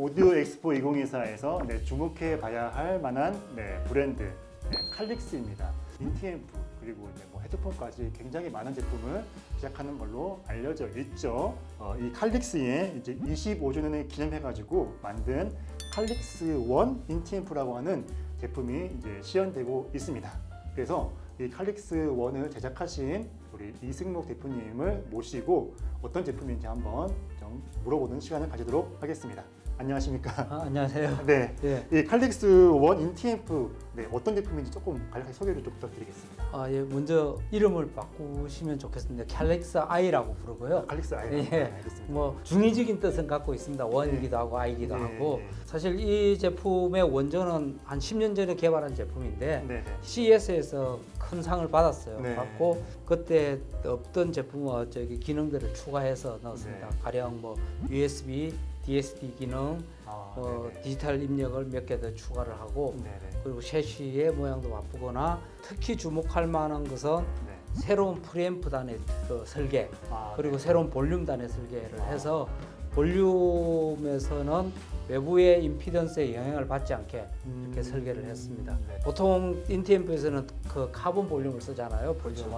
오디오 엑스포 2024에서 네, 주목해 봐야 할 만한 네, 브랜드 네, 칼릭스입니다. 인티앰프 그리고 이제 뭐 헤드폰까지 굉장히 많은 제품을 제작하는 걸로 알려져 있죠. 어, 이 칼릭스의 이제 25주년을 기념해가지고 만든 칼릭스 원 인티앰프라고 하는 제품이 이제 시연되고 있습니다. 그래서 이 칼릭스 원을 제작하신 우리 이승록 대표님을 모시고 어떤 제품인지 한번 좀 물어보는 시간을 가지도록 하겠습니다. 안녕하십니까? 아, 안녕하세요. 네. 예. 이 칼릭스 원 인티앰프 네, 어떤 제품인지 조금 간략하게 소개를 좀 부탁드리겠습니다. 아, 예, 먼저 이름을 바꾸시면 좋겠습니다. 캘렉스 아이라고 부르고요. 칼릭스 아이 예. 네, 알겠습니다. 뭐 중의적인 뜻은 갖고 있습니다. 원이기도 하고 아이기도 네, 하고 네. 사실 이 제품의 원전은 한 10년 전에 개발한 제품인데 네, 네. CES에서 큰 상을 받았어요. 네. 받고 그때 없던 제품과 저기 기능들을 추가해서 넣었습니다. 네. 가령 뭐 USB, DSD 기능, 아, 어. 디지털 입력을 몇 개 더 추가를 하고 네네. 그리고 셰시의 모양도 바꾸거나 특히 주목할 만한 것은 네. 새로운 프리앰프 단의 그 설계 아, 그리고 네. 새로운 볼륨 단의 설계를 아. 해서 볼륨에서는 외부의 임피던스에 영향을 받지 않게 이렇게 음. 설계를 했습니다. 네. 보통 인티앰프에서는 그 카본 볼륨을 쓰잖아요. 볼륨은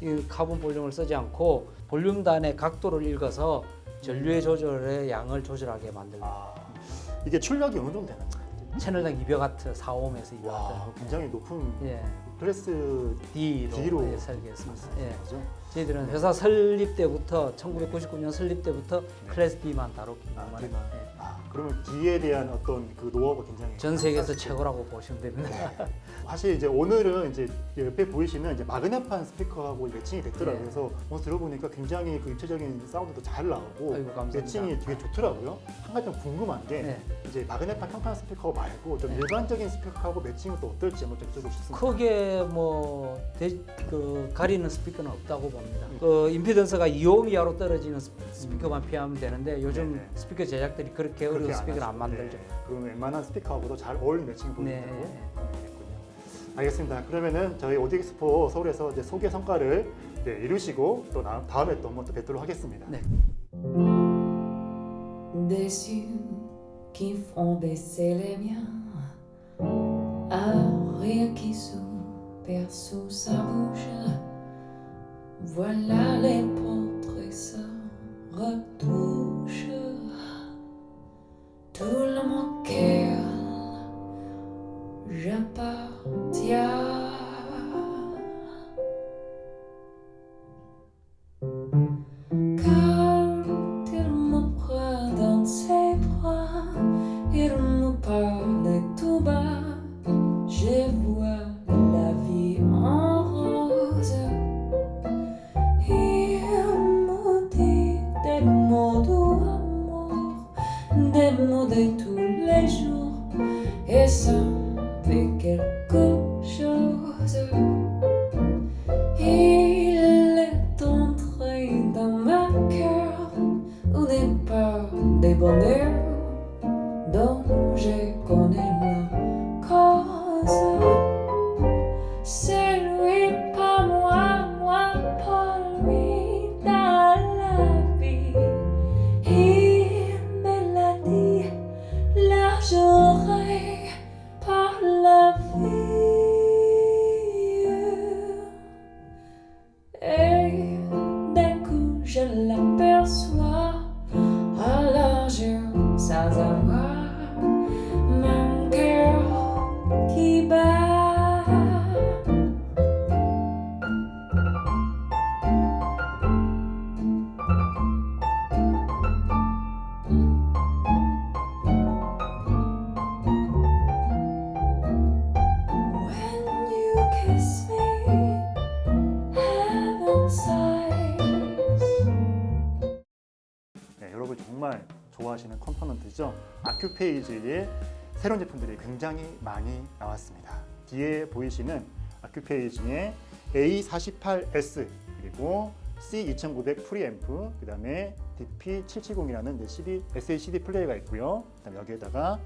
그렇죠. 이 카본 볼륨을 쓰지 않고 볼륨단의 각도를 읽어서 전류의 조절의 양을 조절하게 만들고 아, 이게 출력이 어느 정도 되나요? 채널당 200와트 4옴에서 200와트 와, 굉장히 높은 예. 클래스 D로, D로 예, 설계했습니다. 예. 저희들은 회사 설립 때부터 1999년 설립 때부터 네. 클래스 D만 다뤘기 아, 때문에 D만. 예. 아, 그러면 D에 대한 어떤 그 노하우가 굉장히 전 세계에서 최고라고 보시면 됩니다. 네. 사실 이제 오늘은 이제 옆에 보이시는 이제 마그네판 스피커하고 매칭이 됐더라고요. 네. 그래서 뭐 들어보니까 굉장히 그 입체적인 사운드도 잘 나오고 아이고, 감사합니다. 매칭이 되게 좋더라고요. 한 가지 좀 궁금한 게 네. 이제 마그네판 평판 스피커 말고 좀 네. 일반적인 스피커하고 매칭은 또 어떨지 한번 좀 여쭤보고 싶습니다. 크게 뭐 대- 그 가리는 스피커는 없다고 봅니다. 그 임피던스가 2옴 이하로 떨어지는 스- 스피커만 피하면 되는데 요즘 네네. 스피커 제작들이 그렇게 안 스피커를 하죠. 안 만들죠. 네. 그러면 웬만한 스피커하고도 잘 어울리는 매칭이 보인다고 네. 알겠군요. 알겠습니다. 그러면은 저희 오디엑스포 서울에서 이제 소개 성과를 네, 이루시고 또 나- 다음에 또 한번 또 뵙도록 하겠습니다. 네. des yeux qui font baisser les miens, un rire qui soupère sous sa bouche. Voilà les portraits se retouchent. 네, 여러분 정말 좋아하시는 컴포넌트죠. 아큐페이지의 새로운 제품들이 굉장히 많이 나왔습니다. 뒤에 보이시는 아큐페이지의 A48S 그리고 C2900 프리앰프 그 다음에 DP770이라는 CD, SACD 플레이가 있고요. 그다음에 여기에다가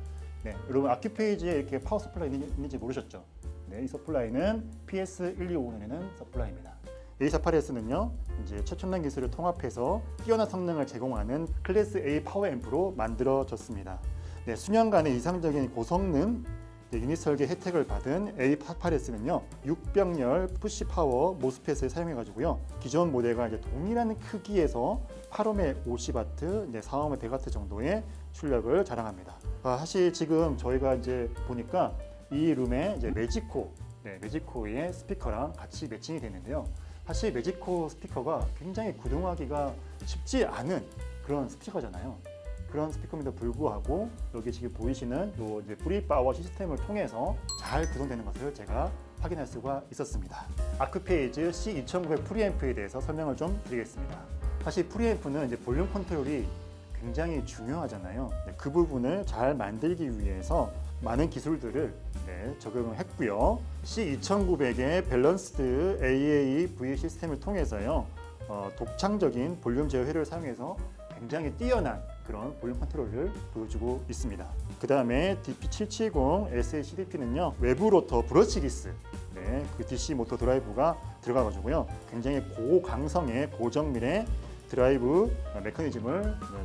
네, 여러분 아큐페이지에 이렇게 파워 서플라이 있는- 있는지 모르셨죠? 네, 이 서플라이는 PS1250에는 서플라이입니다. A48S는요, 이제 최첨단 기술을 통합해서 뛰어난 성능을 제공하는 클래스 A 파워 앰프로 만들어졌습니다. 네, 수년간의 이상적인 고성능 네, 유닛 설계 혜택을 받은 A88S는요 6병열 푸시 파워 모스펫을 사용해가지고요 기존 모델과 이제 동일한 크기에서 8옴의 50와트, 이제 4옴의 100와트 정도의 출력을 자랑합니다. 아, 사실 지금 저희가 이제 보니까 이 룸에 이제 매지코, 네, 매지코의 스피커랑 같이 매칭이 되는데요. 사실 매지코 스피커가 굉장히 구동하기가 쉽지 않은 그런 스피커잖아요. 그런 스피커임에도 불구하고 여기 지금 보이시는 요 이제 프리 파워 시스템을 통해서 잘 구동되는 것을 제가 확인할 수가 있었습니다. 아크페이즈 C2900 프리앰프에 대해서 설명을 좀 드리겠습니다. 사실 프리앰프는 이제 볼륨 컨트롤이 굉장히 중요하잖아요. 네, 그 부분을 잘 만들기 위해서 많은 기술들을 네, 적용을 했고요. C2900의 밸런스드 AAV 시스템을 통해서요. 어, 독창적인 볼륨 제어회를 사용해서 굉장히 뛰어난 그런 볼륨 컨트롤을 보여주고 있습니다. 그 다음에 DP770 SACDP는요 외부 로터 브러시기스 네, 그 DC 모터 드라이브가 들어가가지고요 굉장히 고강성의 고정밀의 드라이브 메커니즘을 네,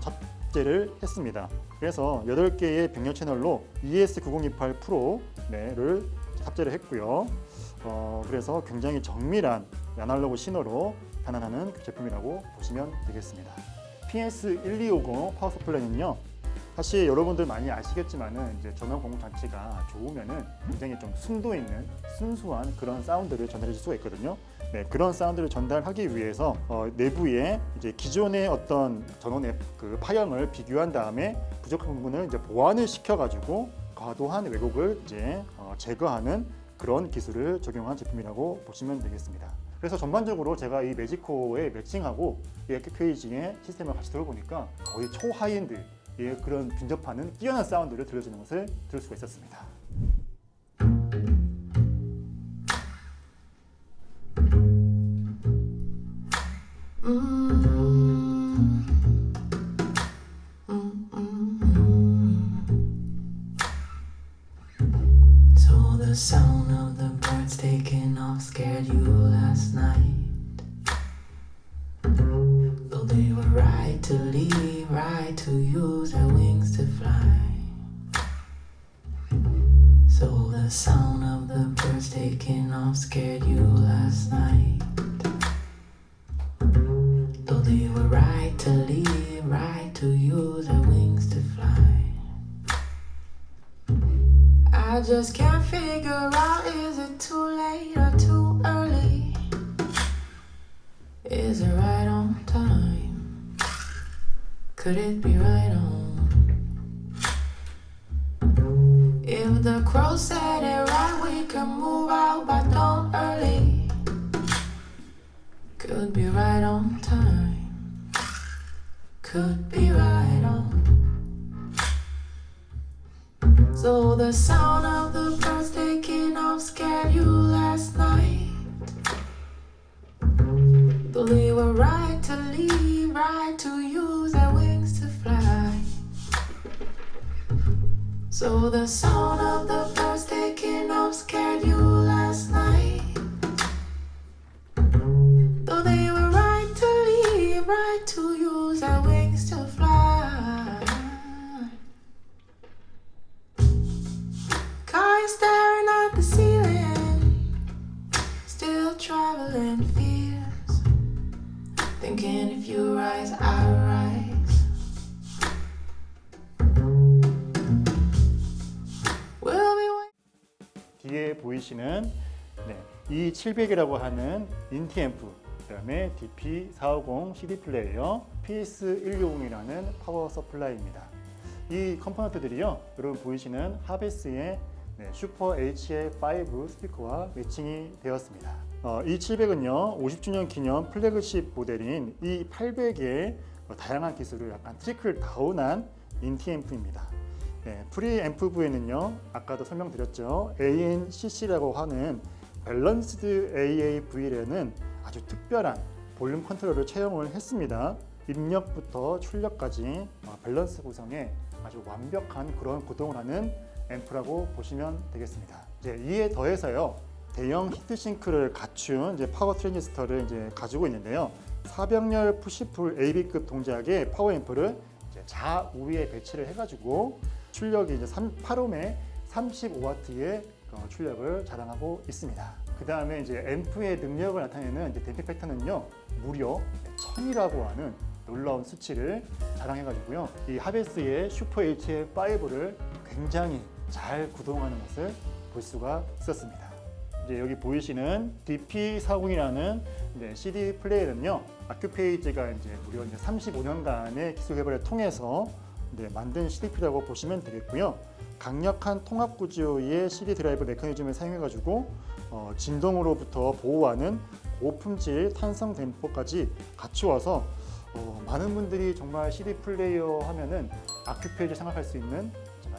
탑재를 했습니다. 그래서 8개의 병렬 채널로 E ES9028 프로를 탑재를 했고요. 어, 그래서 굉장히 정밀한 아날로그 신호로 변환하는 그 제품이라고 보시면 되겠습니다. PS1250 파워 서플라이는요. 사실 여러분들 많이 아시겠지만은 이제 전원 공급 장치가 좋으면은 굉장히 좀 순도 있는 순수한 그런 사운드를 전달해 줄 수가 있거든요. 네, 그런 사운드를 전달하기 위해서 어, 내부에 이제 기존의 어떤 전원의 그 파형을 비교한 다음에 부족한 부분을 이제 보완을 시켜가지고 과도한 왜곡을 이제 어, 제거하는 그런 기술을 적용한 제품이라고 보시면 되겠습니다. 그래서 전반적으로 제가 이 매지코에 매칭하고 이 에큐페이징의 시스템을 같이 들어보니까 거의 초하이엔드 의 그런 근접하는 뛰어난 사운드를 들려주는 것을 들을 수가 있었습니다. So the sound of the birds taking off scared you last night. Though they were right to leave, right to use their wings to fly. I just can't figure out is it too late or too early? Is it right on time? Could it be right on? The crow said it right, we can move out by dawn early. Could be right on time. Could be right on. So the sound of the birds taking off scared you last night. Though they were right to leave, right to use their wings to fly. So the sound traveling fears. Thinking if you rise, I rise. We'll be waiting. 뒤에 보이시는 네, E700이라고 하는 인티 앰프 그다음에 DP450 CD 플레이어 PS160이라는 파워 서플라이입니다. 이 컴포넌트들이요, 여러분 보이시는 하베스의 네, 슈퍼 HA5 스피커와 매칭이 되었습니다. 어, 이 700은요, 50주년 기념 플래그십 모델인 이 800의 다양한 기술을 약간 트리클 다운한 인티 앰프입니다. 네, 프리 앰프부에는요 아까도 설명드렸죠 ANCC라고 하는 밸런스드 AAV라는 아주 특별한 볼륨 컨트롤을 채용을 했습니다. 입력부터 출력까지 어, 밸런스 구성에 아주 완벽한 그런 구동을 하는 앰프라고 보시면 되겠습니다. 이제 이에 더해서요 대형 히트싱크를 갖춘 이제 파워 트랜지스터를 이제 가지고 있는데요. 사병렬 푸시풀 AB급 동작의 파워 앰프를 좌우에 배치를 해가지고 출력이 이제 3, 8옴의 35W의 어, 출력을 자랑하고 있습니다. 그 다음에 이제 앰프의 능력을 나타내는 이제 댐핑 팩터는요 무려 1000이라고 하는 놀라운 수치를 자랑해가지고요 이 하베스의 슈퍼 HF5를 굉장히 잘 구동하는 것을 볼 수가 있었습니다. 이제 여기 보이시는 DP40이라는 CD 플레이어는요 아큐페이지가 이제 무려 이제 35년간의 기술 개발을 통해서 네, 만든 CDP라고 보시면 되겠고요. 강력한 통합 구조의 CD 드라이브 메커니즘을 사용해가지고 어, 진동으로부터 보호하는 고품질 탄성 댐퍼까지 갖추어서 어, 많은 분들이 정말 CD 플레이어 하면은 아큐페이지 생각할 수 있는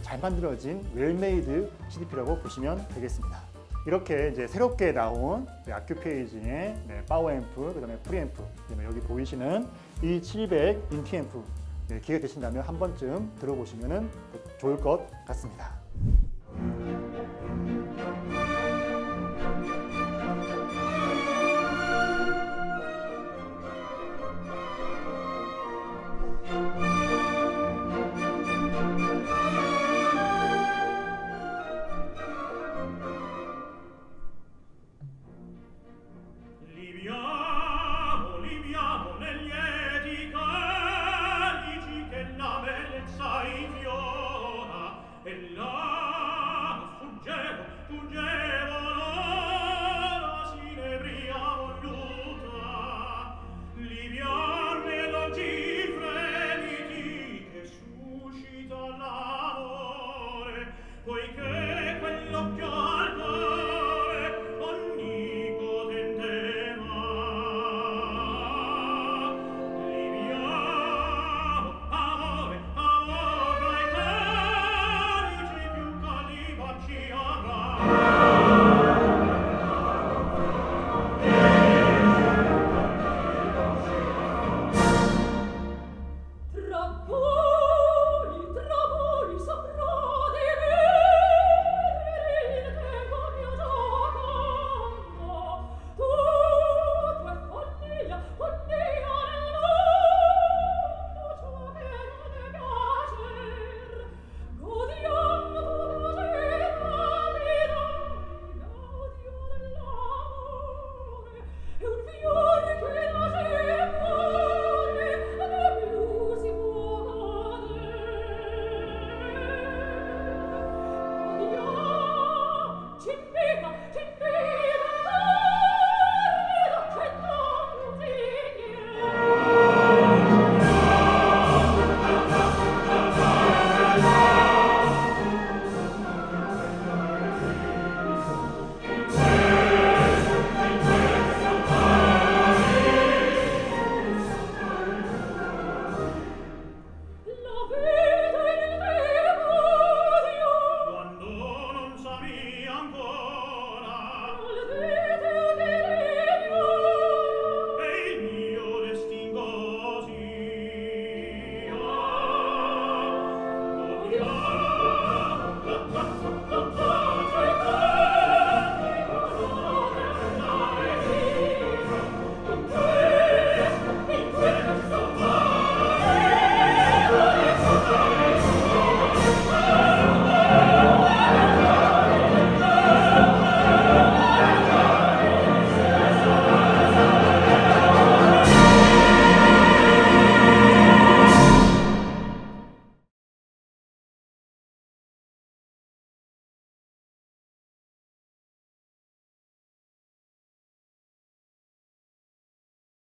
잘 만들어진 웰메이드 CDP라고 보시면 되겠습니다. 이렇게 이제 새롭게 나온 네, 아큐 페이지의 네, 파워 앰프, 그다음에 프리앰프, 그다음에 여기 보이시는 이 700 인티 앰프 네, 기회 되신다면 한 번쯤 들어보시면 좋을 것 같습니다.